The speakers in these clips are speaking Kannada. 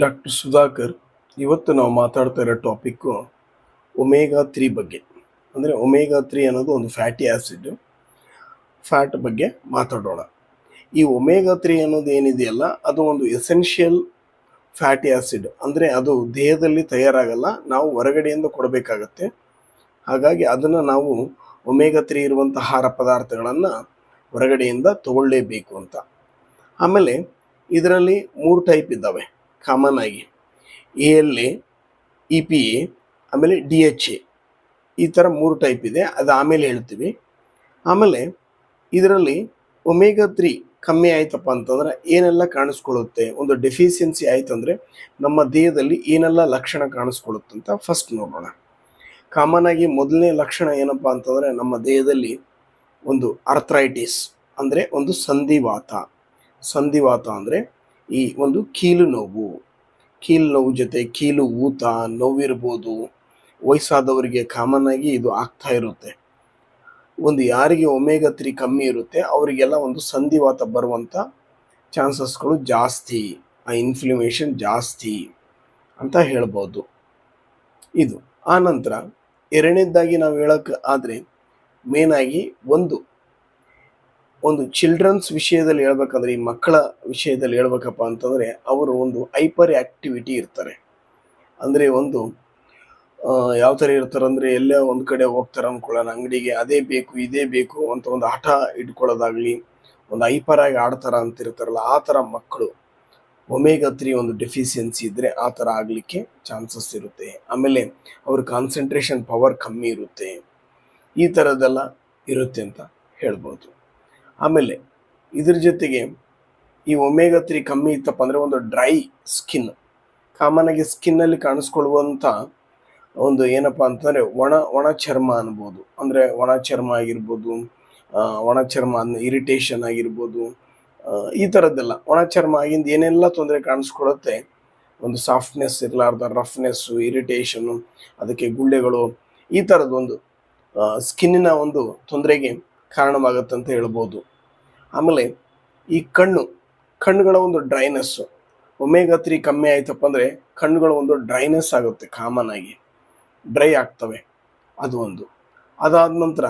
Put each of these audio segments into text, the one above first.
ಡಾಕ್ಟರ್ ಸುಧಾಕರ್ ಇವತ್ತು ನಾವು ಮಾತಾಡ್ತಾ ಇರೋ ಟಾಪಿಕ್ಕು ಒಮೇಗಾ ತ್ರೀ ಬಗ್ಗೆ. ಅಂದರೆ ಒಮೇಗಾ ತ್ರೀ ಅನ್ನೋದು ಒಂದು ಫ್ಯಾಟಿ ಆ್ಯಸಿಡ್ ಫ್ಯಾಟ್ ಬಗ್ಗೆ ಮಾತಾಡೋಣ. ಈ ಒಮೇಗಾ ತ್ರೀ ಅನ್ನೋದು ಏನಿದೆಯಲ್ಲ, ಅದು ಒಂದು ಎಸೆನ್ಷಿಯಲ್ ಫ್ಯಾಟಿ ಆ್ಯಸಿಡ್ ಅಂದರೆ ಅದು ದೇಹದಲ್ಲಿ ತಯಾರಾಗಲ್ಲ, ನಾವು ಹೊರಗಡೆಯಿಂದ ಕೊಡಬೇಕಾಗತ್ತೆ. ಹಾಗಾಗಿ ಅದನ್ನು ನಾವು ಒಮೇಗಾ ತ್ರೀ ಇರುವಂಥ ಆಹಾರ ಪದಾರ್ಥಗಳನ್ನು ಹೊರಗಡೆಯಿಂದ ತಗೊಳ್ಳೇಬೇಕು ಅಂತ. ಆಮೇಲೆ ಇದರಲ್ಲಿ ಮೂರು ಟೈಪ್ ಇದ್ದಾವೆ. ಕಾಮನ್ ಆಗಿ. A L A E P A ಆಮೇಲೆ ಡಿ ಎಚ್ ಎ ಈ ಥರ ಮೂರು ಟೈಪ್ ಇದೆ, ಅದು ಆಮೇಲೆ ಹೇಳ್ತೀವಿ. ಆಮೇಲೆ ಇದರಲ್ಲಿ ಒಮೇಗಾ ತ್ರೀ ಕಮ್ಮಿ ಆಯ್ತಪ್ಪ ಅಂತಂದ್ರೆ ಏನೆಲ್ಲ ಕಾಣಿಸ್ಕೊಳ್ಳುತ್ತೆ, ಒಂದು ಡೆಫಿಷಿಯನ್ಸಿ ಆಯ್ತಂದರೆ ನಮ್ಮ ದೇಹದಲ್ಲಿ ಏನೆಲ್ಲ ಲಕ್ಷಣ ಕಾಣಿಸ್ಕೊಳ್ಳುತ್ತೆ ಅಂತ ಫಸ್ಟ್ ನೋಡೋಣ. ಕಾಮನ್ ಆಗಿ ಮೊದಲನೇ ಲಕ್ಷಣ ಏನಪ್ಪ ಅಂತಂದ್ರೆ ನಮ್ಮ ದೇಹದಲ್ಲಿ ಒಂದು ಅರ್ಥ್ರೈಟಿಸ್ ಅಂದರೆ ಒಂದು ಸಂಧಿವಾತ. ಸಂಧಿವಾತ ಅಂದರೆ ಈ ಒಂದು ಕೀಲು ನೋವು. ಕೀಲು ನೋವು ಜೊತೆ ಕೀಲು ಊತ, ನೋವಿರ್ಬೋದು. ವಯಸ್ಸಾದವರಿಗೆ ಕಾಮನ್ ಆಗಿ ಇದು ಆಗ್ತಾ ಇರುತ್ತೆ. ಒಂದು ಯಾರಿಗೆ ಒಮೇಗಾ ತ್ರೀ ಕಮ್ಮಿ ಇರುತ್ತೆ, ಅವರಿಗೆಲ್ಲ ಒಂದು ಸಂಧಿವಾತ ಬರುವಂಥ ಚಾನ್ಸಸ್ಗಳು ಜಾಸ್ತಿ, ಆ ಇನ್ಫ್ಲಮೇಷನ್ ಜಾಸ್ತಿ ಅಂತ ಹೇಳ್ಬೋದು. ಇದು. ಆ ನಂತರ ಎರಡನೇದಾಗಿ ನಾವು ಹೇಳೋಕ್ಕೆ ಆದರೆ ಮೇನಾಗಿ ಒಂದು ಒಂದು ಚಿಲ್ಡ್ರನ್ಸ್ ವಿಷಯದಲ್ಲಿ ಹೇಳ್ಬೇಕಂದ್ರೆ, ಈ ಮಕ್ಕಳ ವಿಷಯದಲ್ಲಿ ಹೇಳ್ಬೇಕಪ್ಪ ಅಂತಂದರೆ, ಅವರು ಒಂದು ಹೈಪರ್ ಆ್ಯಕ್ಟಿವಿಟಿ ಇರ್ತಾರೆ. ಅಂದರೆ ಒಂದು ಯಾವ ಥರ ಇರ್ತಾರೆ ಅಂದರೆ, ಎಲ್ಲೇ ಒಂದು ಕಡೆ ಹೋಗ್ತಾರೆ ಅಂದ್ಕೊಳ್ಳೋಣ ಅಂಗಡಿಗೆ ಅದೇ ಬೇಕು, ಇದೇ ಬೇಕು ಅಂತ ಒಂದು ಹಠ ಇಟ್ಕೊಳ್ಳೋದಾಗಲಿ, ಒಂದು ಆಗಿ ಆಡ್ತಾರ ಅಂತ ಇರ್ತಾರಲ್ಲ, ಆ ಥರ ಮಕ್ಕಳು ಒಮೇಗಾ ತ್ರೀ ಒಂದು ಡೆಫಿಷಿಯನ್ಸಿ ಇದ್ದರೆ ಆ ಥರ ಆಗಲಿಕ್ಕೆ ಚಾನ್ಸಸ್ ಇರುತ್ತೆ. ಆಮೇಲೆ ಅವ್ರ ಕಾನ್ಸಂಟ್ರೇಷನ್ ಪವರ್ ಕಮ್ಮಿ ಇರುತ್ತೆ. ಈ ಥರದ್ದೆಲ್ಲ ಇರುತ್ತೆ ಅಂತ ಹೇಳ್ಬೋದು. ಆಮೇಲೆ ಇದ್ರ ಜೊತೆಗೆ ಈ ಒಮೇಗಾ ತ್ರೀ ಕಮ್ಮಿ ಇತ್ತಪ್ಪ ಅಂದರೆ ಒಂದು ಡ್ರೈ ಸ್ಕಿನ್. ಕಾಮನ್ ಆಗಿ ಸ್ಕಿನ್ನಲ್ಲಿ ಕಾಣಿಸ್ಕೊಳ್ಳುವಂಥ ಒಂದು ಏನಪ್ಪ ಅಂತಂದರೆ ಒಣ ಒಣ ಚರ್ಮ ಅನ್ಬೋದು. ಅಂದರೆ ಒಣ ಚರ್ಮ ಆಗಿರ್ಬೋದು ಒಣ ಚರ್ಮ ಇರಿಟೇಷನ್ ಆಗಿರ್ಬೋದು ಈ ಥರದ್ದೆಲ್ಲ ಒಣ ಚರ್ಮ ಆಗಿಂದ ಏನೆಲ್ಲ ತೊಂದರೆ ಕಾಣಿಸ್ಕೊಳ್ಳುತ್ತೆ? ಒಂದು ಸಾಫ್ಟ್ನೆಸ್ ಇರಲಾರ್ದ ರಫ್ನೆಸ್ಸು ಇರಿಟೇಷನ್ನು ಅದಕ್ಕೆ ಗುಳ್ಳೆಗಳು, ಈ ಥರದ್ದೊಂದು ಸ್ಕಿನ್ನಿನ ಒಂದು ತೊಂದರೆಗೆ ಕಾರಣವಾಗುತ್ತೆ ಅಂತ ಹೇಳ್ಬೋದು. ಆಮೇಲೆ ಈ ಕಣ್ಣು, ಕಣ್ಣುಗಳ ಒಂದು ಡ್ರೈನೆಸ್ಸು ಒಮೇಗಾ ತ್ರೀ ಕಮ್ಮಿ ಆಯ್ತಪ್ಪ ಅಂದರೆ ಕಣ್ಣುಗಳ ಒಂದು ಡ್ರೈನೆಸ್ ಆಗುತ್ತೆ ಕಾಮನ್ ಆಗಿ. ಡ್ರೈ ಆಗ್ತವೆ. ಅದು ಒಂದು. ಅದಾದ ನಂತರ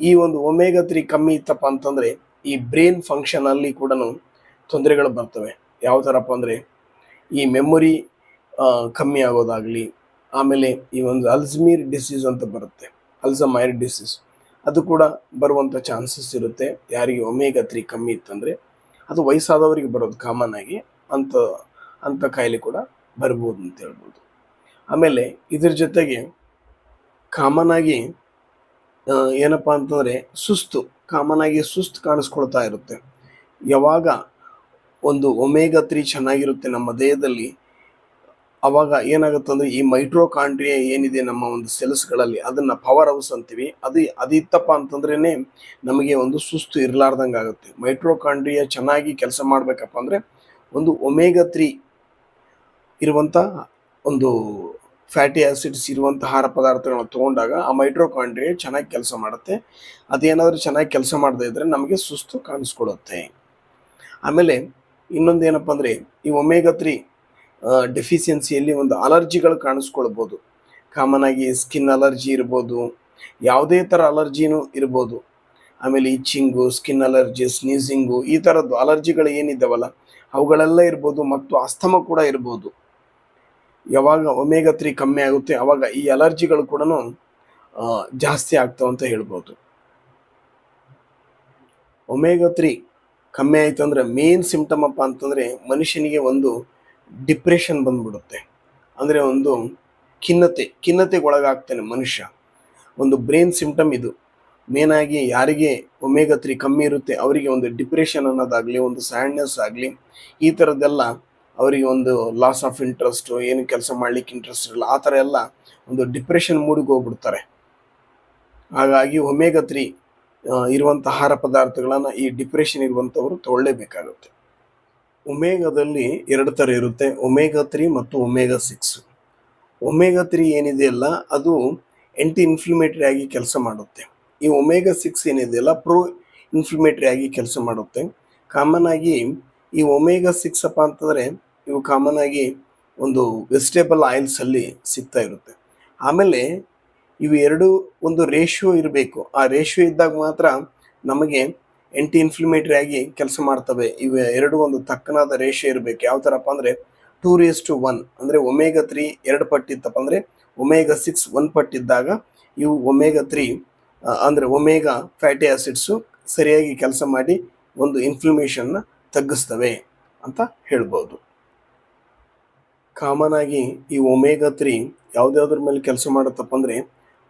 ಈ ಒಂದು ಒಮೇಗಾ ತ್ರೀ ಕಮ್ಮಿ ಇತ್ತಪ್ಪ ಅಂತಂದರೆ ಈ ಬ್ರೈನ್ ಫಂಕ್ಷನಲ್ಲಿ ಕೂಡ ತೊಂದರೆಗಳು ಬರ್ತವೆ. ಯಾವ ಥರಪ್ಪ ಅಂದರೆ ಈ ಮೆಮೊರಿ ಕಮ್ಮಿ ಆಗೋದಾಗಲಿ, ಆಮೇಲೆ ಈ ಒಂದು ಅಲ್ಝಮೀರ್ ಡಿಸೀಸ್ ಅಂತ ಬರುತ್ತೆ. ಅಲ್ಝಮೈರ್ ಡಿಸೀಸ್ ಅದು ಕೂಡ ಬರುವಂಥ ಚಾನ್ಸಸ್ ಇರುತ್ತೆ. ಯಾರಿಗೆ ಒಮೇಗಾ ತ್ರೀ ಕಮ್ಮಿ ಇತ್ತಂದರೆ ಅದು ವಯಸ್ಸಾದವರಿಗೆ ಬರೋದು ಕಾಮನ್ ಆಗಿ ಅಂಥ ಅಂಥ ಕಾಯಿಲೆ ಕೂಡ ಬರ್ಬೋದು ಅಂತ ಹೇಳ್ಬೋದು. ಆಮೇಲೆ ಇದ್ರ ಜೊತೆಗೆ ಕಾಮನ್ ಆಗಿ ಏನಪ್ಪ ಅಂತಂದರೆ ಸುಸ್ತು ಕಾಮನ್ ಆಗಿ ಸುಸ್ತು ಕಾಣಿಸ್ಕೊಳ್ತಾ ಇರುತ್ತೆ. ಯಾವಾಗ ಒಂದು ಒಮೇಗ ತ್ರೀ ಚೆನ್ನಾಗಿರುತ್ತೆ ನಮ್ಮ ದೇಹದಲ್ಲಿ ಅವಾಗ ಏನಾಗುತ್ತೆ ಅಂದರೆ ಈ ಮೈಟ್ರೋಕಾಂಡ್ರಿಯಾ ಏನಿದೆ ನಮ್ಮ ಒಂದು ಸೆಲ್ಸ್ಗಳಲ್ಲಿ ಅದನ್ನು ಪವರ್ ಹೌಸ್ ಅಂತೀವಿ. ಅದು ಅದಿತ್ತಪ್ಪ ಅಂತಂದ್ರೇನೆ ನಮಗೆ ಒಂದು ಸುಸ್ತು ಇರಲಾರ್ದಂಗೆ ಆಗುತ್ತೆ. ಮೈಟ್ರೋಕಾಂಡ್ರಿಯಾ ಚೆನ್ನಾಗಿ ಕೆಲಸ ಮಾಡಬೇಕಪ್ಪ ಅಂದರೆ ಒಂದು ಒಮೇಗಾ ತ್ರೀ ಇರುವಂಥ ಒಂದು ಫ್ಯಾಟಿ ಆಸಿಡ್ಸ್ ಇರುವಂಥ ಆಹಾರ ಪದಾರ್ಥಗಳನ್ನ ತಗೊಂಡಾಗ ಆ ಮೈಟ್ರೋಕಾಂಡ್ರಿಯಾ ಚೆನ್ನಾಗಿ ಕೆಲಸ ಮಾಡುತ್ತೆ. ಅದೇನಾದರೂ ಚೆನ್ನಾಗಿ ಕೆಲಸ ಮಾಡದೇ ಇದ್ದರೆ ನಮಗೆ ಸುಸ್ತು ಕಾಣಿಸ್ಕೊಡುತ್ತೆ. ಆಮೇಲೆ ಇನ್ನೊಂದು ಏನಪ್ಪ ಅಂದರೆ ಈ ಒಮೇಗ ತ್ರೀ ಡೆಫಿಷಿಯನ್ಸಿಯಲ್ಲಿ ಒಂದು ಅಲರ್ಜಿಗಳು ಕಾಣಿಸ್ಕೊಳ್ಬೋದು. ಕಾಮನ್ ಆಗಿ ಸ್ಕಿನ್ ಅಲರ್ಜಿ ಇರ್ಬೋದು, ಯಾವುದೇ ಥರ ಅಲರ್ಜಿನೂ ಇರ್ಬೋದು. ಆಮೇಲೆ ಇಚ್ಚಿಂಗು ಸ್ಕಿನ್ ಅಲರ್ಜಿ ಸ್ನೀಸಿಂಗು ಈ ಥರದ್ದು ಅಲರ್ಜಿಗಳು ಏನಿದ್ದಾವಲ್ಲ, ಅವುಗಳೆಲ್ಲ ಇರ್ಬೋದು ಮತ್ತು ಅಸ್ತಮ ಕೂಡ ಇರ್ಬೋದು. ಯಾವಾಗ ಒಮೇಗ ತ್ರೀ ಕಮ್ಮಿ ಆಗುತ್ತೆ ಆವಾಗ ಈ ಅಲರ್ಜಿಗಳು ಕೂಡ ಜಾಸ್ತಿ ಆಗ್ತಾವ ಅಂತ ಹೇಳ್ಬೋದು. ಒಮೇಗ ತ್ರೀ ಕಮ್ಮಿ ಆಯ್ತು ಅಂದ್ರೆ ಮೇನ್ ಸಿಂಪ್ಟಮ್ ಅಪ್ಪ ಅಂತಂದರೆ ಮನುಷ್ಯನಿಗೆ ಒಂದು ಡಿಪ್ರೆಷನ್ ಬಂದ್ಬಿಡುತ್ತೆ. ಅಂದರೆ ಒಂದು ಖಿನ್ನತೆ ಒಳಗಾಗ್ತಾನೆ ಮನುಷ್ಯ. ಒಂದು ಬ್ರೈನ್ ಸಿಂಪ್ಟಮ್ ಇದು. ಮೇನ್ ಆಗಿ ಯಾರಿಗೆ ಒಮೇಗ ತ್ರೀ ಕಮ್ಮಿ ಇರುತ್ತೆ, ಅವರಿಗೆ ಒಂದು ಡಿಪ್ರೆಷನ್ ಅನ್ನೋದಾಗಲಿ, ಒಂದು ಸ್ಯಾಡ್ನೆಸ್ ಆಗಲಿ, ಈ ಥರದ್ದೆಲ್ಲ ಅವರಿಗೆ ಒಂದು ಲಾಸ್ ಆಫ್ ಇಂಟ್ರೆಸ್ಟು ಏನು ಕೆಲಸ ಮಾಡ್ಲಿಕ್ಕೆ ಇಂಟ್ರೆಸ್ಟ್ ಇರಲ್ಲ, ಆ ಥರ ಎಲ್ಲ ಒಂದು ಡಿಪ್ರೆಷನ್ ಮೂಡಿಗೆ ಹೋಗ್ಬಿಡ್ತಾರೆ. ಹಾಗಾಗಿ ಒಮೇಗ ತ್ರೀ ಇರುವಂಥ ಆಹಾರ ಪದಾರ್ಥಗಳನ್ನು ಈ ಡಿಪ್ರೆಷನ್ ಇರುವಂಥವ್ರು ತಗೊಳ್ಳೇಬೇಕಾಗುತ್ತೆ. ಒಮೇಗಾದಲ್ಲಿ ಎರಡು ಥರ ಇರುತ್ತೆ. ಒಮೇಗಾ ತ್ರೀ ಮತ್ತು ಒಮೇಗಾ ಸಿಕ್ಸ್. ಒಮೇಗಾ ತ್ರೀ ಏನಿದೆಯಲ್ಲ ಅದು ಎಂಟಿ ಇನ್ಫ್ಲಮೇಟರಿ ಆಗಿ ಕೆಲಸ ಮಾಡುತ್ತೆ. ಈ ಒಮೇಗಾ ಸಿಕ್ಸ್ ಏನಿದೆಯಲ್ಲ ಪ್ರೋ ಇನ್ಫ್ಲಮೇಟರಿ ಆಗಿ ಕೆಲಸ ಮಾಡುತ್ತೆ. ಕಾಮನ್ ಆಗಿ ಈ ಒಮೇಗಾ ಸಿಕ್ಸ್ ಅಪ್ಪ ಅಂತಂದರೆ, ಇವು ಕಾಮನ್ ಆಗಿ ಒಂದು ವೆಜಿಟೇಬಲ್ ಆಯಿಲ್ಸಲ್ಲಿ ಸಿಗ್ತಾ ಇರುತ್ತೆ. ಆಮೇಲೆ ಇವು ಎರಡು ಒಂದು ರೇಷಿಯೋ ಇರಬೇಕು. ಆ ರೇಷಿಯೋ ಇದ್ದಾಗ ಮಾತ್ರ ನಮಗೆ ಎಂಟಿ ಇನ್ಫ್ಲಮೇಟರಿ ಆಗಿ ಕೆಲಸ ಮಾಡ್ತವೆ. ಇವೆ ಎರಡು ಒಂದು ತಕ್ಕನಾದ ರೇಷಿಯೋ ಇರಬೇಕು. ಯಾವ ಥರಪ್ಪ ಅಂದರೆ ಟೂ ರೇಸ್ ಟು ಒನ್ ಅಂದರೆ ಒಮೇಗ ತ್ರೀ ಎರಡು ಪಟ್ಟಿತ್ತಪ್ಪ ಅಂದರೆ ಒಮೇಗ ಸಿಕ್ಸ್ ಒನ್ ಪಟ್ಟಿದ್ದಾಗ ಇವು ಒಮೇಗ ತ್ರೀ ಅಂದರೆ ಒಮೇಗ ಫ್ಯಾಟಿ ಆ್ಯಸಿಡ್ಸು ಸರಿಯಾಗಿ ಕೆಲಸ ಮಾಡಿ ಒಂದು ಇನ್ಫ್ಲಮೇಷನ್ನ ತಗ್ಗಿಸ್ತವೆ ಅಂತ ಹೇಳ್ಬೋದು. ಕಾಮನ್ ಆಗಿ ಈ ಒಮೇಗ ತ್ರೀ ಯಾವುದ್ಯಾವ್ದ್ರ ಮೇಲೆ ಕೆಲಸ ಮಾಡುತ್ತಪ್ಪ ಅಂದರೆ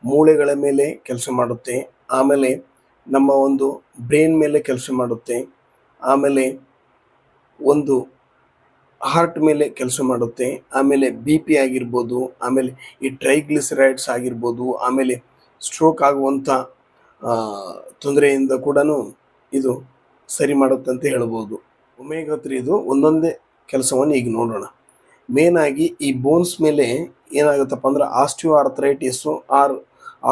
ಮೂಳೆಗಳ ಮೇಲೆ ಕೆಲಸ ಮಾಡುತ್ತೆ. ಆಮೇಲೆ ನಮ್ಮ ಒಂದು ಬ್ರೈನ್ ಮೇಲೆ ಕೆಲಸ ಮಾಡುತ್ತೆ. ಆಮೇಲೆ ಒಂದು ಹಾರ್ಟ್ ಮೇಲೆ ಕೆಲಸ ಮಾಡುತ್ತೆ. ಆಮೇಲೆ ಬಿ ಪಿ ಆಗಿರ್ಬೋದು, ಆಮೇಲೆ ಈ ಟ್ರೈಗ್ಲಿಸರೈಡ್ಸ್ ಆಗಿರ್ಬೋದು, ಆಮೇಲೆ ಸ್ಟ್ರೋಕ್ ಆಗುವಂಥ ತೊಂದರೆಯಿಂದ ಕೂಡ ಇದು ಸರಿ ಮಾಡುತ್ತೆ ಅಂತ ಹೇಳ್ಬೋದು. ಒಮೇಗ ತ್ರೀದು ಒಂದೊಂದೇ ಕೆಲಸವನ್ನು ಈಗ ನೋಡೋಣ. ಮೇನ್ ಆಗಿ ಈ ಬೋನ್ಸ್ ಮೇಲೆ ಏನಾಗುತ್ತಪ್ಪ ಅಂದ್ರೆ ಆಸ್ಟಿಯೋ ಆರ್ಥರೈಟಿಸು ಆರ್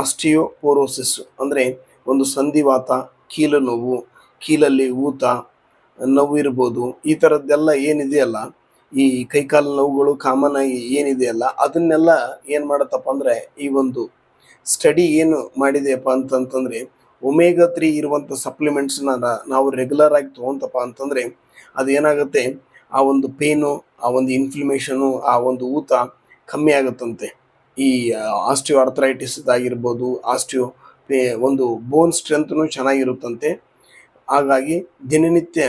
ಆಸ್ಟಿಯೋಪೋರೋಸಿಸ್ಸು ಅಂದರೆ ಒಂದು ಸಂಧಿವಾತ ಕೀಲು ನೋವು, ಕೀಲಲ್ಲಿ ಊತ, ನೋವು ಇರ್ಬೋದು, ಈ ಥರದ್ದೆಲ್ಲ ಏನಿದೆಯಲ್ಲ, ಈ ಕೈಕಾಲು ನೋವುಗಳು ಕಾಮನ್ ಆಗಿ ಏನಿದೆಯಲ್ಲ, ಅದನ್ನೆಲ್ಲ ಏನು ಮಾಡುತ್ತಪ್ಪ ಅಂದರೆ, ಈ ಒಂದು ಸ್ಟಡಿ ಏನು ಮಾಡಿದೆಯಪ್ಪ ಅಂತಂತಂದರೆ ಒಮೇಗ ತ್ರೀ ಇರುವಂಥ ಸಪ್ಲಿಮೆಂಟ್ಸ್ನ ನಾವು ರೆಗ್ಯುಲರ್ ಆಗಿ ತೊಗೊಂತಪ್ಪ ಅಂತಂದರೆ, ಅದು ಏನಾಗುತ್ತೆ, ಆ ಒಂದು ಪೇನು ಆ ಒಂದು ಇನ್ಫ್ಲಮೇಷನು ಆ ಒಂದು ಊತ ಕಮ್ಮಿ ಆಗುತ್ತಂತೆ. ಈ ಆಸ್ಟಿಯೋ ಆರ್ಥರೈಟಿಸ್ ಆಗಿರ್ಬೋದು ಆಸ್ಟಿಯೋ ಒಂದು ಬೋನ್ ಸ್ಟ್ರೆಂತ್ನು ಚೆನ್ನಾಗಿರುತ್ತಂತೆ. ಹಾಗಾಗಿ ದಿನನಿತ್ಯ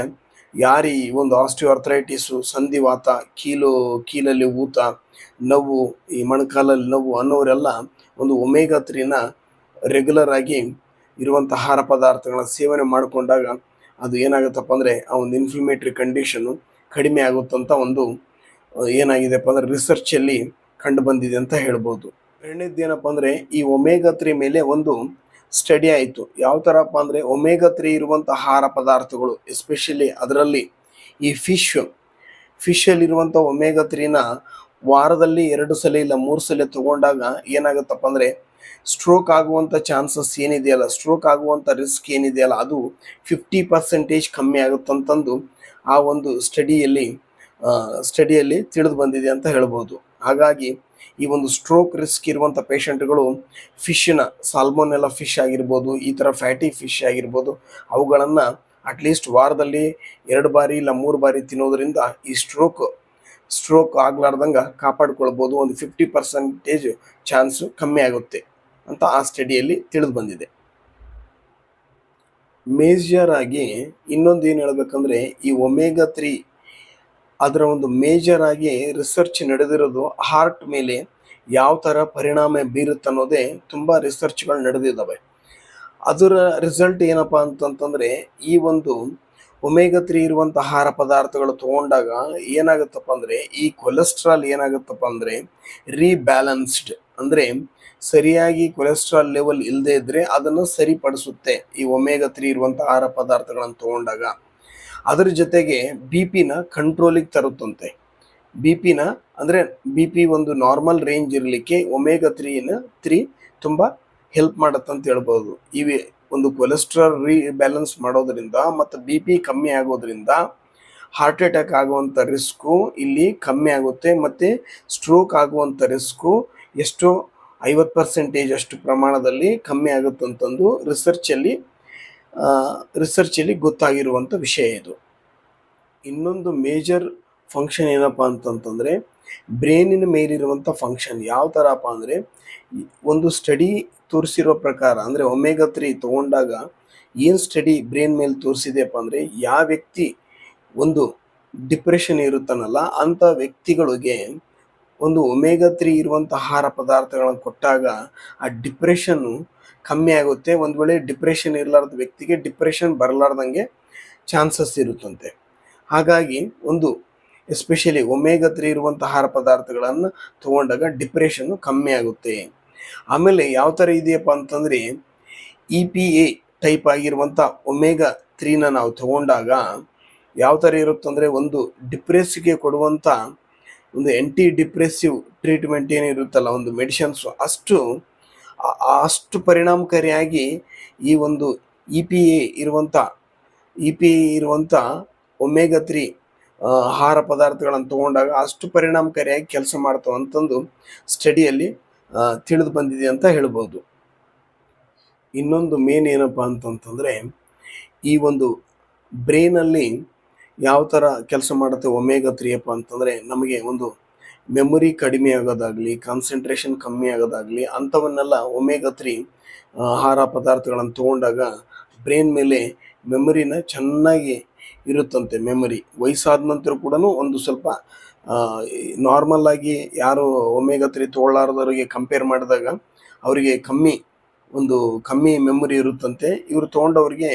ಯಾರಿ ಒಂದು ಆಸ್ಟಿಯೋ ಆರ್ಥರೈಟಿಸು ಸಂಧಿವಾತ, ಕೀಲು, ಕೀಲಲ್ಲಿ ಊತ, ನೋವು, ಈ ಮೊಣಕಾಲಲ್ಲಿ ನೋವು ಅನ್ನೋರೆಲ್ಲ ಒಂದು ಒಮೇಗಾ ತ್ರೀನ ರೆಗ್ಯುಲರ್ ಆಗಿ ಇರುವಂಥ ಆಹಾರ ಪದಾರ್ಥಗಳ ಸೇವನೆ ಮಾಡಿಕೊಂಡಾಗ ಅದು ಏನಾಗುತ್ತಪ್ಪ ಅಂದರೆ ಆ ಒಂದು ಇನ್ಫ್ಲಮೇಟ್ರಿ ಕಂಡೀಷನ್ನು ಕಡಿಮೆ ಆಗುತ್ತಂತ ಒಂದು ಏನಾಗಿದೆಪ್ಪ ಅಂದರೆ ರಿಸರ್ಚಲ್ಲಿ ಕಂಡು ಬಂದಿದೆ ಅಂತ ಹೇಳ್ಬೋದು. ಎರಡನೇದು ಏನಪ್ಪ ಅಂದರೆ ಈ ಒಮೇಗ ತ್ರೀ ಮೇಲೆ ಒಂದು ಸ್ಟಡಿ ಆಯಿತು. ಯಾವ ಥರಪ್ಪ ಅಂದರೆ ಒಮೇಗ ತ್ರೀ ಇರುವಂಥ ಆಹಾರ ಪದಾರ್ಥಗಳು ಎಸ್ಪೆಷಲಿ ಅದರಲ್ಲಿ ಈ ಫಿಶ್ ಫಿಶಲ್ಲಿರುವಂಥ ಒಮೇಗ ತ್ರೀನ ವಾರದಲ್ಲಿ ಎರಡು ಸಲ ಇಲ್ಲ, ಮೂರು ಸಲ ತಗೊಂಡಾಗ ಏನಾಗುತ್ತಪ್ಪ ಅಂದರೆ ಸ್ಟ್ರೋಕ್ ಆಗುವಂಥ ಚಾನ್ಸಸ್ ಏನಿದೆಯಲ್ಲ ಸ್ಟ್ರೋಕ್ ಆಗುವಂಥ ರಿಸ್ಕ್ ಏನಿದೆಯಲ್ಲ, ಅದು ಫಿಫ್ಟಿ ಪರ್ಸೆಂಟೇಜ್ ಕಮ್ಮಿ ಆಗುತ್ತಂತಂದು ಆ ಒಂದು ಸ್ಟಡಿಯಲ್ಲಿ ಸ್ಟಡಿಯಲ್ಲಿ ತಿಳಿದು ಬಂದಿದೆ ಅಂತ ಹೇಳ್ಬೋದು. ಹಾಗಾಗಿ ಈ ಒಂದು ಸ್ಟ್ರೋಕ್ ರಿಸ್ಕ್ ಇರುವಂಥ ಪೇಷಂಟ್ಗಳು ಫಿಶ್ನ ಸಾಲ್ಮೋನೆಲ್ಲ ಫಿಶ್ ಆಗಿರ್ಬೋದು, ಈ ಥರ ಫ್ಯಾಟಿ ಫಿಶ್ ಆಗಿರ್ಬೋದು, ಅವುಗಳನ್ನು ಅಟ್ಲೀಸ್ಟ್ ವಾರದಲ್ಲಿ ಎರಡು ಬಾರಿ ಇಲ್ಲ ಮೂರು ಬಾರಿ ತಿನ್ನೋದ್ರಿಂದ ಈ ಸ್ಟ್ರೋಕ್ ಸ್ಟ್ರೋಕ್ ಆಗ್ಲಾರ್ದಂಗೆ ಕಾಪಾಡ್ಕೊಳ್ಬೋದು, ಒಂದು ಫಿಫ್ಟಿ ಪರ್ಸೆಂಟೇಜ್ ಚಾನ್ಸು ಕಮ್ಮಿ ಆಗುತ್ತೆ ಅಂತ ಆ ಸ್ಟಡಿಯಲ್ಲಿ ತಿಳಿದು ಬಂದಿದೆ. ಮೇಜರ್ ಆಗಿ ಇನ್ನೊಂದು ಏನು ಹೇಳಬೇಕಂದ್ರೆ ಈ ಒಮೇಗಾ ತ್ರೀ ಅದರ ಒಂದು ಮೇಜರ್ ಆಗಿ ರಿಸರ್ಚ್ ನಡೆದಿರೋದು ಹಾರ್ಟ್ ಮೇಲೆ ಯಾವ ಥರ ಪರಿಣಾಮ ಬೀರುತ್ತೆ ಅನ್ನೋದೇ ತುಂಬ ರಿಸರ್ಚ್ಗಳು ನಡೆದಿದ್ದಾವೆ. ಅದರ ರಿಸಲ್ಟ್ ಏನಪ್ಪ ಅಂತಂತಂದರೆ ಈ ಒಂದು ಒಮೇಗ ತ್ರೀ ಇರುವಂಥ ಆಹಾರ ಪದಾರ್ಥಗಳು ತೊಗೊಂಡಾಗ ಏನಾಗುತ್ತಪ್ಪ ಅಂದರೆ ಈ ಕೊಲೆಸ್ಟ್ರಾಲ್ ಏನಾಗುತ್ತಪ್ಪ ಅಂದರೆ ರೀಬ್ಯಾಲೆನ್ಸ್ಡ್ ಅಂದರೆ ಸರಿಯಾಗಿ ಕೊಲೆಸ್ಟ್ರಾಲ್ ಲೆವೆಲ್ ಇಲ್ಲದೆ ಇದ್ದರೆ ಅದನ್ನು ಸರಿಪಡಿಸುತ್ತೆ ಈ ಒಮೇಗ ತ್ರೀ ಇರುವಂಥ ಆಹಾರ ಪದಾರ್ಥಗಳನ್ನು ತೊಗೊಂಡಾಗ. ಅದ್ರ ಜೊತೆಗೆ ಬಿ ಪಿನ ಕಂಟ್ರೋಲಿಗೆ ತರುತ್ತಂತೆ. ಬಿ ಪಿನ ಅಂದರೆ ಬಿ ಪಿ ಒಂದು ನಾರ್ಮಲ್ ರೇಂಜ್ ಇರಲಿಕ್ಕೆ ಒಮೇಗ ತ್ರೀನ ತ್ರೀ ತುಂಬ ಹೆಲ್ಪ್ ಮಾಡುತ್ತಂತ ಹೇಳ್ಬೋದು. ಇವೆ ಒಂದು ಕೊಲೆಸ್ಟ್ರಾಲ್ ರೀ ಬ್ಯಾಲೆನ್ಸ್ ಮಾಡೋದ್ರಿಂದ ಮತ್ತು ಬಿ ಪಿ ಕಮ್ಮಿ ಆಗೋದ್ರಿಂದ ಹಾರ್ಟ್ ಅಟ್ಯಾಕ್ ಆಗುವಂಥ ರಿಸ್ಕು ಇಲ್ಲಿ ಕಮ್ಮಿ ಆಗುತ್ತೆ ಮತ್ತು ಸ್ಟ್ರೋಕ್ ಆಗುವಂಥ ರಿಸ್ಕು ಎಷ್ಟು ಐವತ್ತು ಪರ್ಸೆಂಟೇಜ್ ಅಷ್ಟು ಪ್ರಮಾಣದಲ್ಲಿ ಕಮ್ಮಿ ಆಗುತ್ತಂತಂದು ರಿಸರ್ಚಲ್ಲಿ ರಿಸರ್ಚಲ್ಲಿ ಗೊತ್ತಾಗಿರುವಂಥ ವಿಷಯ ಇದು. ಇನ್ನೊಂದು ಮೇಜರ್ ಫಂಕ್ಷನ್ ಏನಪ್ಪ ಅಂತಂತಂದರೆ ಬ್ರೇನಿನ ಮೇಲಿರುವಂಥ ಫಂಕ್ಷನ್ ಯಾವ ಥರಪ್ಪ ಅಂದರೆ, ಒಂದು ಸ್ಟಡಿ ತೋರಿಸಿರೋ ಪ್ರಕಾರ ಅಂದರೆ ಒಮೇಗ ತ್ರೀ ತೊಗೊಂಡಾಗ ಏನು ಸ್ಟಡಿ ಬ್ರೇನ್ ಮೇಲೆ ತೋರಿಸಿದೆಯಪ್ಪ ಅಂದರೆ, ಯಾವ ವ್ಯಕ್ತಿ ಒಂದು ಡಿಪ್ರೆಷನ್ ಇರುತ್ತಾನಲ್ಲ ಅಂಥ ವ್ಯಕ್ತಿಗಳಿಗೆ ಒಂದು ಒಮೇಗ ತ್ರೀ ಇರುವಂಥ ಆಹಾರ ಪದಾರ್ಥಗಳನ್ನು ಕೊಟ್ಟಾಗ ಆ ಡಿಪ್ರೆಷನ್ನು ಕಮ್ಮಿ ಆಗುತ್ತೆ. ಒಂದು ವೇಳೆ ಡಿಪ್ರೆಷನ್ ಇರಲಾರ್ದ ವ್ಯಕ್ತಿಗೆ ಡಿಪ್ರೆಷನ್ ಬರಲಾರ್ದಂಗೆ ಚಾನ್ಸಸ್ ಇರುತ್ತಂತೆ. ಹಾಗಾಗಿ ಒಂದು ಎಸ್ಪೆಷಲಿ ಒಮೇಗ ತ್ರೀ ಇರುವಂಥ ಆಹಾರ ಪದಾರ್ಥಗಳನ್ನು ತಗೊಂಡಾಗ ಡಿಪ್ರೆಷನ್ನು ಕಮ್ಮಿ ಆಗುತ್ತೆ. ಆಮೇಲೆ ಯಾವ ಥರ ಇದೆಯಪ್ಪ ಅಂತಂದರೆ ಇ ಪಿ ಎ ಟೈಪ್ ಆಗಿರುವಂಥ ಒಮೇಗ ತ್ರೀನ ನಾವು ತಗೊಂಡಾಗ ಯಾವ ಥರ ಇರುತ್ತಂದರೆ ಒಂದು ಡಿಪ್ರೆಸ್ಗೆ ಕೊಡುವಂಥ ಒಂದು ಆ್ಯಂಟಿ ಡಿಪ್ರೆಸಿವ್ ಟ್ರೀಟ್ಮೆಂಟ್ ಏನಿರುತ್ತಲ್ಲ ಒಂದು ಮೆಡಿಷನ್ಸು ಅಷ್ಟು ಅಷ್ಟು ಪರಿಣಾಮಕಾರಿಯಾಗಿ ಈ ಒಂದು ಇ ಪಿ ಎ ಇರುವಂಥ ಇ ಪಿ ಎ ಇರುವಂಥ ಒಮೇಗ ತ್ರೀ ಆಹಾರ ಪದಾರ್ಥಗಳನ್ನು ತಗೊಂಡಾಗ ಅಷ್ಟು ಪರಿಣಾಮಕಾರಿಯಾಗಿ ಕೆಲಸ ಮಾಡ್ತಾವ ಅಂತಂದು ಸ್ಟಡಿಯಲ್ಲಿ ತಿಳಿದು ಬಂದಿದೆ ಅಂತ ಹೇಳ್ಬೋದು. ಇನ್ನೊಂದು ಮೇನ್ ಏನಪ್ಪ ಅಂತಂತಂದರೆ, ಈ ಒಂದು ಬ್ರೈನಲ್ಲಿ ಯಾವ ಥರ ಕೆಲಸ ಮಾಡುತ್ತೆ ಒಮೇಗ ತ್ರೀ ಅಪ್ಪ ಅಂತಂದರೆ, ನಮಗೆ ಒಂದು ಮೆಮೊರಿ ಕಡಿಮೆ ಆಗೋದಾಗಲಿ ಕಾನ್ಸಂಟ್ರೇಷನ್ ಕಮ್ಮಿ ಆಗೋದಾಗಲಿ, ಅಂಥವನ್ನೆಲ್ಲ ಒಮೇಗ ತ್ರೀ ಆಹಾರ ಪದಾರ್ಥಗಳನ್ನು ತಗೊಂಡಾಗ ಬ್ರೈನ್ ಮೇಲೆ ಮೆಮೊರಿನ ಚೆನ್ನಾಗಿ ಇರುತ್ತಂತೆ ಮೆಮೊರಿ ವಯಸ್ಸಾದ ನಂತರ ಕೂಡ ಒಂದು ಸ್ವಲ್ಪ ನಾರ್ಮಲ್ ಆಗಿ ಯಾರು ಒಮೇಗ ತ್ರೀ ತೊಗೊಳ್ಳಾರ್ದವ್ರಿಗೆ ಕಂಪೇರ್ ಮಾಡಿದಾಗ ಅವರಿಗೆ ಕಮ್ಮಿ, ಒಂದು ಕಮ್ಮಿ ಮೆಮೊರಿ ಇರುತ್ತಂತೆ. ಇವರು ತೊಗೊಂಡವ್ರಿಗೆ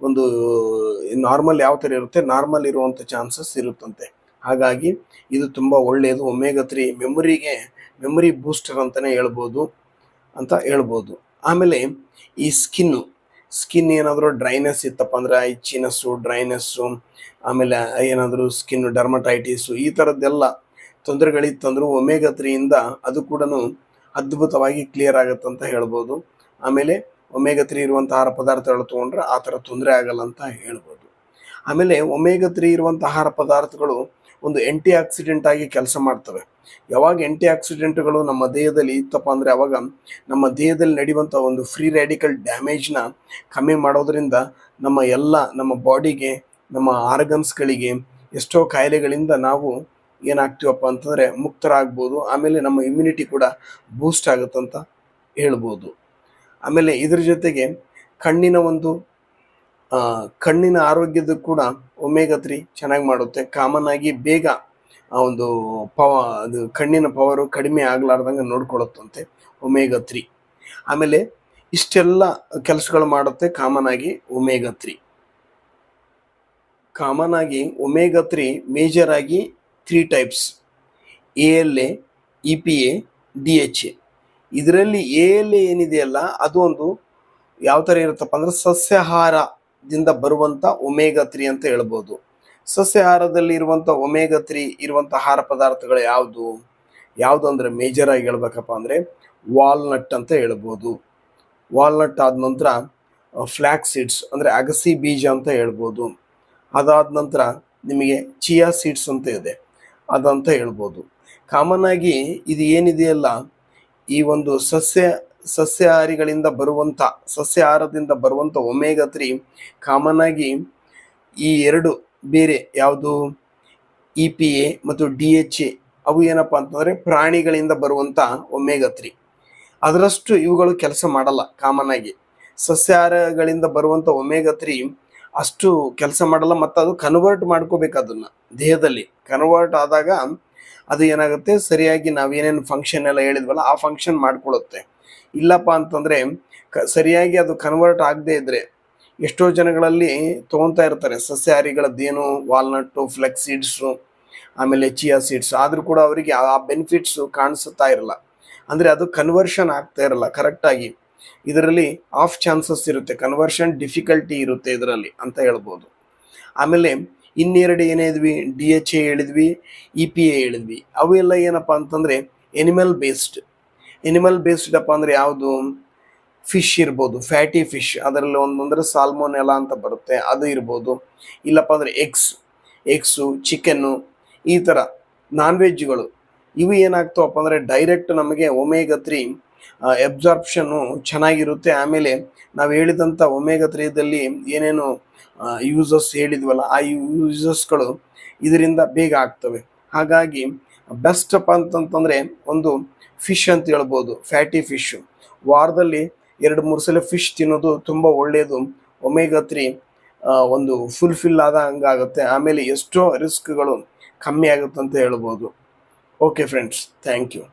ಒಂದು ನಾರ್ಮಲ್ ಯಾವ ಥರ ಇರುತ್ತೆ ನಾರ್ಮಲ್ ಇರುವಂಥ ಚಾನ್ಸಸ್ ಇರುತ್ತಂತೆ. ಹಾಗಾಗಿ ಇದು ತುಂಬ ಒಳ್ಳೆಯದು ಒಮೇಗ ತ್ರೀ ಮೆಮೊರಿಗೆ ಮೆಮೊರಿ ಬೂಸ್ಟರ್ ಅಂತಲೇ ಹೇಳ್ಬೋದು ಅಂತ ಹೇಳ್ಬೋದು. ಆಮೇಲೆ ಈ ಸ್ಕಿನ್ನು ಸ್ಕಿನ್ ಏನಾದರೂ ಡ್ರೈನೆಸ್ ಇತ್ತಪ್ಪ ಅಂದ್ರೆ ಚಿನಸ್ಸು ಡ್ರೈನೆಸ್ಸು ಆಮೇಲೆ ಏನಾದರೂ ಸ್ಕಿನ್ ಡರ್ಮಟೈಟಿಸು ಈ ಥರದ್ದೆಲ್ಲ ತೊಂದರೆಗಳಿತ್ತಂದ್ರೂ ಒಮೇಗ ತ್ರೀಯಿಂದ ಅದು ಕೂಡ ಅದ್ಭುತವಾಗಿ ಕ್ಲಿಯರ್ ಆಗುತ್ತೆ ಅಂತ ಹೇಳ್ಬೋದು. ಆಮೇಲೆ ಒಮೇಗ ತ್ರೀ ಇರುವಂಥ ಆಹಾರ ಪದಾರ್ಥಗಳು ತೊಗೊಂಡ್ರೆ ಆ ಥರ ತೊಂದರೆ ಆಗಲ್ಲ ಅಂತ ಹೇಳ್ಬೋದು. ಆಮೇಲೆ ಒಮೇಗ ತ್ರೀ ಇರುವಂಥ ಆಹಾರ ಪದಾರ್ಥಗಳು ಒಂದು ಎಂಟಿ ಆಕ್ಸಿಡೆಂಟ್ ಆಗಿ ಕೆಲಸ ಮಾಡ್ತವೆ. ಯಾವಾಗ ಎಂಟಿ ಆಕ್ಸಿಡೆಂಟ್ಗಳು ನಮ್ಮ ದೇಹದಲ್ಲಿ ಇತ್ತಪ್ಪ ಅಂದರೆ ಅವಾಗ ನಮ್ಮ ದೇಹದಲ್ಲಿ ನಡೆಯುವಂಥ ಒಂದು ಫ್ರೀ ರ್ಯಾಡಿಕಲ್ ಡ್ಯಾಮೇಜ್ನ ಕಮ್ಮಿ ಮಾಡೋದರಿಂದ ನಮ್ಮ ಎಲ್ಲ ನಮ್ಮ ಬಾಡಿಗೆ ನಮ್ಮ ಆರ್ಗನ್ಸ್ಗಳಿಗೆ ಎಷ್ಟೋ ಕಾಯಿಲೆಗಳಿಂದ ನಾವು ಏನಾಗ್ತೀವಪ್ಪ ಅಂತಂದರೆ ಮುಕ್ತರಾಗ್ಬೋದು. ಆಮೇಲೆ ನಮ್ಮ ಇಮ್ಯುನಿಟಿ ಕೂಡ ಬೂಸ್ಟ್ ಆಗುತ್ತಂತ ಹೇಳ್ಬೋದು. ಆಮೇಲೆ ಇದ್ರ ಜೊತೆಗೆ ಕಣ್ಣಿನ ಒಂದು ಕಣ್ಣಿನ ಆರೋಗ್ಯದ ಕೂಡ ಒಮೇಗ ತ್ರೀ ಚೆನ್ನಾಗಿ ಮಾಡುತ್ತೆ. ಕಾಮನ್ ಆಗಿ ಬೇಗ ಆ ಒಂದು ಪವ ಅದು ಕಣ್ಣಿನ ಪವರು ಕಡಿಮೆ ಆಗ್ಲಾರ್ದಂಗೆ ನೋಡ್ಕೊಳತ್ತಂತೆ ಒಮೇಗ ತ್ರೀ ಆಮೇಲೆ ಇಷ್ಟೆಲ್ಲ ಕೆಲಸಗಳು ಮಾಡುತ್ತೆ ಕಾಮನ್ ಆಗಿ ಒಮೇಗ ತ್ರೀ ಕಾಮನ್ ಆಗಿ ಒಮೇಗ ತ್ರೀ ಮೇಜರ್ ಆಗಿ three types A L A E P A D H A ಇದರಲ್ಲಿ ಎ ಎಲ್ ಎ ಏನಿದೆಯಲ್ಲ, ಅದು ಒಂದು ಯಾವ ಥರ ಇರುತ್ತಪ್ಪ ಅಂದ್ರೆ ಸಸ್ಯಾಹಾರದಿಂದ ಬರುವಂಥ ಒಮೇಗ ತ್ರೀ ಅಂತ ಹೇಳ್ಬೋದು. ಸಸ್ಯಾಹಾರದಲ್ಲಿ ಇರುವಂಥ ಒಮೇಗ ತ್ರೀ ಇರುವಂಥ ಆಹಾರ ಪದಾರ್ಥಗಳು ಯಾವುದು? ಯಾವುದು ಅಂದರೆ ಮೇಜರ್ ಆಗಿ ಹೇಳ್ಬೇಕಪ್ಪ ಅಂದರೆ ವಾಲ್ನಟ್ ಅಂತ ಹೇಳ್ಬೋದು. ವಾಲ್ನಟ್ ಆದ ನಂತರ ಫ್ಲ್ಯಾಕ್ ಸೀಡ್ಸ್ ಅಂದರೆ ಅಗಸಿ ಬೀಜ ಅಂತ ಹೇಳ್ಬೋದು. ಅದಾದ ನಂತರ ನಿಮಗೆ ಚಿಯಾ ಸೀಡ್ಸ್ ಅಂತ ಇದೆ, ಅದಂತ ಹೇಳ್ಬೋದು. ಕಾಮನ್ ಆಗಿ ಇದು ಏನಿದೆಯಲ್ಲ, ಈ ಒಂದು ಸಸ್ಯ ಸಸ್ಯಾಹಾರಿಗಳಿಂದ ಬರುವಂಥ ಸಸ್ಯಾಹಾರದಿಂದ ಬರುವಂಥ ಒಮೇಗ ತ್ರೀ ಕಾಮನ್ ಆಗಿ ಈ ಎರಡು ಬೇರೆ ಯಾವುದು? ಇ ಪಿ ಎ ಮತ್ತು ಡಿ ಎಚ್ ಎ ಅವು ಏನಪ್ಪ ಅಂತಂದರೆ ಪ್ರಾಣಿಗಳಿಂದ ಬರುವಂಥ ಒಮೇಗ ತ್ರೀ. ಅದರಷ್ಟು ಇವುಗಳು ಕೆಲಸ ಮಾಡಲ್ಲ ಕಾಮನ್ ಆಗಿ ಸಸ್ಯಾಹಾರಗಳಿಂದ ಬರುವಂಥ ಒಮೇಗ ತ್ರೀ ಅಷ್ಟು ಕೆಲಸ ಮಾಡಲ್ಲ ಮತ್ತು ಅದು ಕನ್ವರ್ಟ್ ಮಾಡ್ಕೋಬೇಕು ಅದನ್ನು ದೇಹದಲ್ಲಿ. ಕನ್ವರ್ಟ್ ಆದಾಗ ಅದು ಏನಾಗುತ್ತೆ? ಸರಿಯಾಗಿ ನಾವೇನೇನು ಫಂಕ್ಷನ್ ಎಲ್ಲ ಹೇಳಿದ್ವಲ್ಲ, ಆ ಫಂಕ್ಷನ್ ಮಾಡ್ಕೊಳ್ಳುತ್ತೆ ಇಲ್ಲಪ್ಪ ಅಂತಂದರೆ ಕ, ಸರಿಯಾಗಿ ಅದು ಕನ್ವರ್ಟ್ ಆಗದೇ ಇದ್ದರೆ ಎಷ್ಟೋ ಜನಗಳಲ್ಲಿ ತೊಗೊತಾ ಇರ್ತಾರೆ. ಸಸ್ಯಾಹಾರಿಗಳದ್ದೇನು ವಾಲ್ನಟ್ಟು ಫ್ಲೆಕ್ಸ್ ಸೀಡ್ಸು ಆಮೇಲೆ ಚಿಯಾ ಸೀಡ್ಸ್ ಆದರೂ ಕೂಡ ಅವರಿಗೆ ಆ ಬೆನಿಫಿಟ್ಸು ಕಾಣಿಸುತ್ತಾ ಇರಲ್ಲ. ಅಂದರೆ ಅದು ಕನ್ವರ್ಷನ್ ಆಗ್ತಾ ಇರಲ್ಲ ಕರೆಕ್ಟಾಗಿ ಇದರಲ್ಲಿ ಆಫ್ ಚಾನ್ಸಸ್ ಇರುತ್ತೆ ಕನ್ವರ್ಷನ್ ಡಿಫಿಕಲ್ಟಿ ಇರುತ್ತೆ ಇದರಲ್ಲಿ ಅಂತ ಹೇಳ್ಬೋದು. ಆಮೇಲೆ ಇನ್ನೆರಡು ಏನಿದ್ವಿ? ಡಿ ಎಚ್ ಎ ಹೇಳಿದ್ವಿ ಇ ಪಿ ಎ ಹೇಳಿದ್ವಿ. ಅವೆಲ್ಲ ಏನಪ್ಪ ಅಂತಂದರೆ ಎನಿಮಲ್ ಬೇಸ್ಡ್ ಎನಿಮಲ್ ಬೇಸ್ಡ್ ಅಪ್ಪ ಅಂದರೆ ಯಾವುದು? ಫಿಶ್ ಇರ್ಬೋದು ಫ್ಯಾಟಿ ಫಿಶ್ ಅದರಲ್ಲಿ ಒಂದಂದ್ರೆ ಸಾಲ್ಮೋನೆಲ್ಲ ಅಂತ ಬರುತ್ತೆ, ಅದು ಇರ್ಬೋದು. ಇಲ್ಲಪ್ಪ ಅಂದರೆ ಎಗ್ಸ್ ಎಗ್ಸು ಚಿಕನ್ನು ಈ ಥರ ನಾನ್ ವೆಜ್ಗಳು ಇವು ಏನಾಗ್ತಾವಪ್ಪ ಅಂದರೆ ಡೈರೆಕ್ಟ್ ನಮಗೆ ಒಮೇಗ ತ್ರೀ ಎಬ್ಸಾರ್ಪ್ಷನ್ನು ಚೆನ್ನಾಗಿರುತ್ತೆ. ಆಮೇಲೆ ನಾವು ಹೇಳಿದಂಥ ಒಮೇಗ ತ್ರೀದಲ್ಲಿ ಏನೇನು ಯೂಸಸ್ ಹೇಳಿದ್ವಲ್ಲ, ಆ ಯೂಸಸ್ಗಳು ಇದರಿಂದ ಬೇಗ ಆಗ್ತವೆ. ಹಾಗಾಗಿ ಬೆಸ್ಟ್ ಅಪ್ಪ ಅಂತಂತಂದರೆ ಒಂದು ಫಿಶ್ ಅಂತ ಹೇಳ್ಬೋದು, ಫ್ಯಾಟಿ ಫಿಶ್. ವಾರದಲ್ಲಿ ಎರಡು, ಮೂರು ಸಲ ಫಿಶ್ ತಿನ್ನೋದು ತುಂಬ ಒಳ್ಳೆಯದು ಒಮೇಗಾ ತ್ರೀ ಒಂದು ಫುಲ್ಫಿಲ್ ಆದ ಹಂಗಾಗುತ್ತೆ ಆಮೇಲೆ ಎಷ್ಟೋ ರಿಸ್ಕ್ಗಳು ಕಮ್ಮಿ ಆಗುತ್ತೆ ಅಂತ ಹೇಳ್ಬೋದು. Okay friends, thank you.